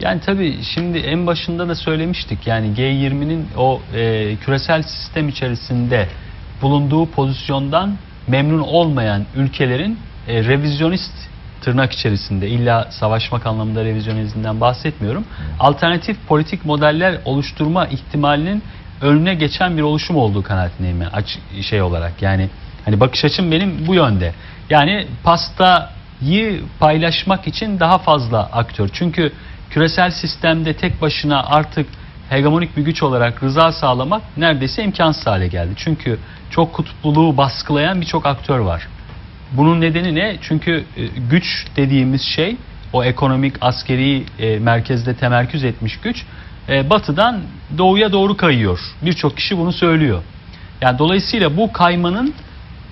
Yani tabii şimdi en başında da söylemiştik yani G20'nin o e, küresel sistem içerisinde bulunduğu pozisyondan memnun olmayan ülkelerin e, revizyonist tırnak içerisinde illa savaşmak anlamında revizyonizmden bahsetmiyorum. Alternatif politik modeller oluşturma ihtimalinin önüne geçen bir oluşum olduğu kanaatindeyim ben aç, şey olarak. Yani hani bakış açım benim bu yönde. Yani pastayı paylaşmak için daha fazla aktör. Çünkü küresel sistemde tek başına artık hegemonik bir güç olarak rıza sağlamak neredeyse imkansız hale geldi. Çünkü çok kutupluluğu baskılayan birçok aktör var. Bunun nedeni ne? Çünkü e, güç dediğimiz şey o ekonomik askeri e, merkezde temerküz etmiş güç e, batıdan doğuya doğru kayıyor. Birçok kişi bunu söylüyor. Yani dolayısıyla bu kaymanın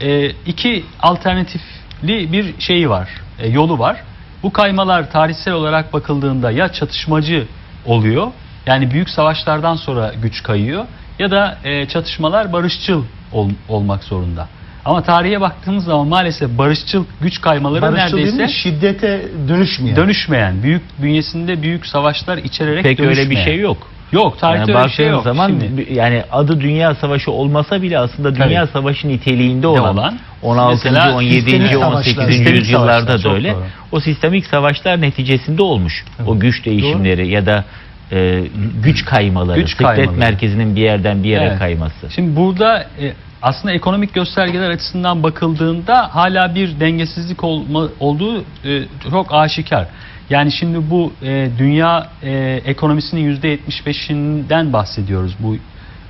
e, iki alternatifli bir şeyi var, e, yolu var. Bu kaymalar tarihsel olarak bakıldığında ya çatışmacı oluyor, yani büyük savaşlardan sonra güç kayıyor ya da e, çatışmalar barışçıl ol- olmak zorunda. Ama tarihe baktığımız zaman maalesef barışçıl güç kaymaları Barışçıl değil neredeyse mi? Şiddete dönüşmüyor. dönüşmeyen, büyük bünyesinde büyük savaşlar içererek Pek öyle bir dönüşmeyen. şey yok. Yok, tarihte Yani öyle bir şey yok. zaman Şimdi- yani adı Dünya Savaşı olmasa bile aslında Dünya Tabii. Savaşı niteliğinde De olan, olan, 16. mesela 17. sistemik savaşlar, 18. sistemik yüzyıllarda da öyle. doğru. O sistemik savaşlar neticesinde olmuş. Evet. O güç değişimleri ya da e, güç kaymaları, Güç kaymaları. merkezinin bir yerden bir yere Evet. kayması. Şimdi burada e, aslında ekonomik göstergeler açısından bakıldığında hala bir dengesizlik olma, olduğu e, çok aşikar. Yani şimdi bu e, dünya e, ekonomisinin %75'inden bahsediyoruz bu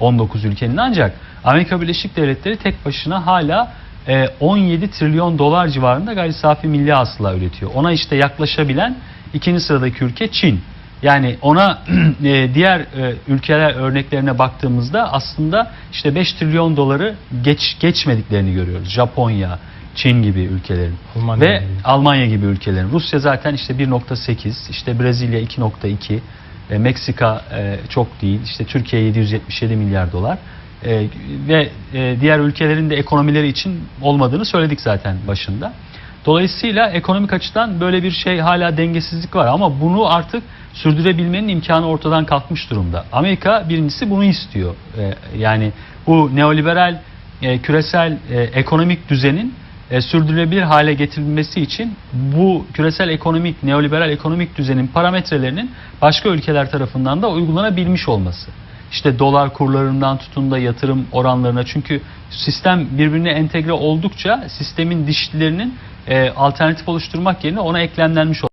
19 ülkenin ancak Amerika Birleşik Devletleri tek başına hala e, 17 trilyon dolar civarında gayri safi milli hasıla üretiyor. Ona işte yaklaşabilen ikinci sıradaki ülke Çin. Yani ona e, diğer e, ülkeler örneklerine baktığımızda aslında işte 5 trilyon doları geç geçmediklerini görüyoruz. Japonya, Çin gibi ülkelerin Almanya ve gibi. Almanya gibi ülkelerin. Rusya zaten işte 1.8, işte Brezilya 2.2, e, Meksika e, çok değil. İşte Türkiye 777 milyar dolar. E, ve e, diğer ülkelerin de ekonomileri için olmadığını söyledik zaten başında. Dolayısıyla ekonomik açıdan böyle bir şey hala dengesizlik var ama bunu artık sürdürebilmenin imkanı ortadan kalkmış durumda. Amerika birincisi bunu istiyor. E, yani bu neoliberal e, küresel e, ekonomik düzenin e, sürdürülebilir hale getirilmesi için bu küresel ekonomik, neoliberal ekonomik düzenin parametrelerinin başka ülkeler tarafından da uygulanabilmiş olması. İşte dolar kurlarından tutun da yatırım oranlarına çünkü sistem birbirine entegre oldukça sistemin dişlilerinin e, alternatif oluşturmak yerine ona eklemlenmiş